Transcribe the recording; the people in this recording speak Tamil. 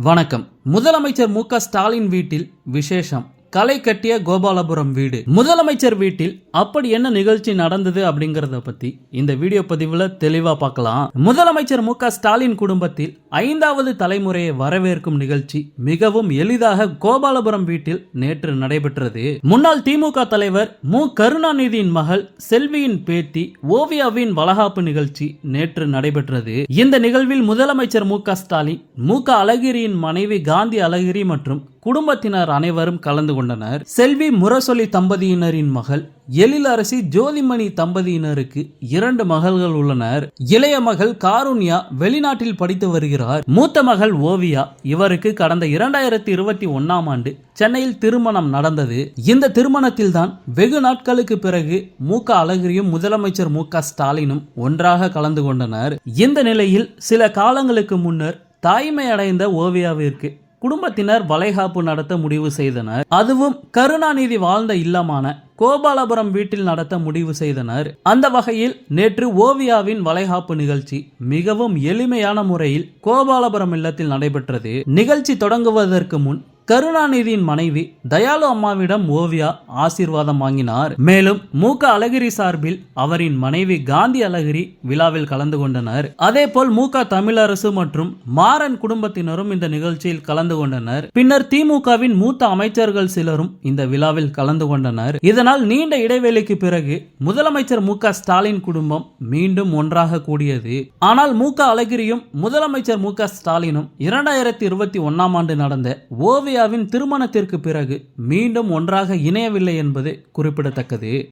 வணக்கம். முதலமைச்சர் மு ஸ்டாலின் வீட்டில் விசேஷம். களை கட்டிய கோபாலபுரம் வீடு. முதலமைச்சர் வீட்டில் அப்படி என்ன நிகழ்ச்சி நடந்தது அப்படிங்கறத பத்தி இந்த வீடியோ பதிவுல தெளிவா பார்க்கலாம். முதலமைச்சர் மு க ஸ்டாலின் குடும்பத்தில் ஐந்தாவது தலைமுறையை வரவேற்கும் நிகழ்ச்சி மிகவும் எளிதாக கோபாலபுரம் வீட்டில் நேற்று நடைபெற்றது. முன்னாள் திமுக தலைவர் மு கருணாநிதியின் மகள் செல்வியின் பேத்தி ஓவியாவின் வளகாப்பு நிகழ்ச்சி நேற்று நடைபெற்றது. இந்த நிகழ்வில் முதலமைச்சர் மு க ஸ்டாலின் மு க அழகிரியின் மனைவி காந்தி அழகிரி மற்றும் குடும்பத்தினர் அனைவரும் கலந்து கொண்டனர். செல்வி முரசொலி தம்பதியினரின் மகள் எழிலரசி ஜோதிமணி தம்பதியினருக்கு இரண்டு மகள்கள் உள்ளனர். இளைய மகள் காருண்யா வெளிநாட்டில் படித்து வருகிறார். மூத்த மகள் ஓவியா இவருக்கு கடந்த இரண்டாயிரத்தி இருபத்தி ஒன்னாம் ஆண்டு சென்னையில் திருமணம் நடந்தது. இந்த திருமணத்தில் தான் வெகு நாட்களுக்கு பிறகு மு. க. அழகிரியும் முதலமைச்சர் மு. க. ஸ்டாலினும் ஒன்றாக கலந்து கொண்டனர். இந்த நிலையில் சில காலங்களுக்கு முன்னர் தாய்மை அடைந்த ஓவியாவிற்கு குடும்பத்தினர் வளைகாப்பு நடத்த முடிவு செய்தனர். அதுவும் கருணாநிதி வாழ்ந்த இல்லமான கோபாலபுரம் வீட்டில் நடத்த முடிவு செய்தனர். அந்த வகையில் நேற்று ஓவியாவின் வளைகாப்பு நிகழ்ச்சி மிகவும் எளிமையான முறையில் கோபாலபுரம் இல்லத்தில் நடைபெற்றது. நிகழ்ச்சி தொடங்குவதற்கு முன் கருணாநிதியின் மனைவி தயாலு அம்மாவிடம் ஓவியா ஆசீர்வாதம் வாங்கினார். மேலும் மு. க. அழகிரி சார்பில் அவரின் மனைவி காந்தி அழகிரி விழாவில் கலந்து கொண்டனர். அதேபோல் மு. க. தமிழரசு மற்றும் மாறன் குடும்பத்தினரும் இந்த நிகழ்ச்சியில் கலந்து கொண்டனர். பின்னர் திமுகவின் மூத்த அமைச்சர்கள் சிலரும் இந்த விழாவில் கலந்து கொண்டனர். இதனால் நீண்ட இடைவெளிக்கு பிறகு முதலமைச்சர் மு. க. ஸ்டாலின் குடும்பம் மீண்டும் ஒன்றாக கூடியது. ஆனால் மு. க. அழகிரியும் முதலமைச்சர் மு. க. ஸ்டாலினும் இரண்டாயிரத்தி இருபத்தி ஒன்னாம் ஆண்டு நடந்த ஓவிய சூர்யாவின் திருமணத்திற்கு பிறகு மீண்டும் ஒன்றாக இணையவில்லை என்பது குறிப்பிடத்தக்கது.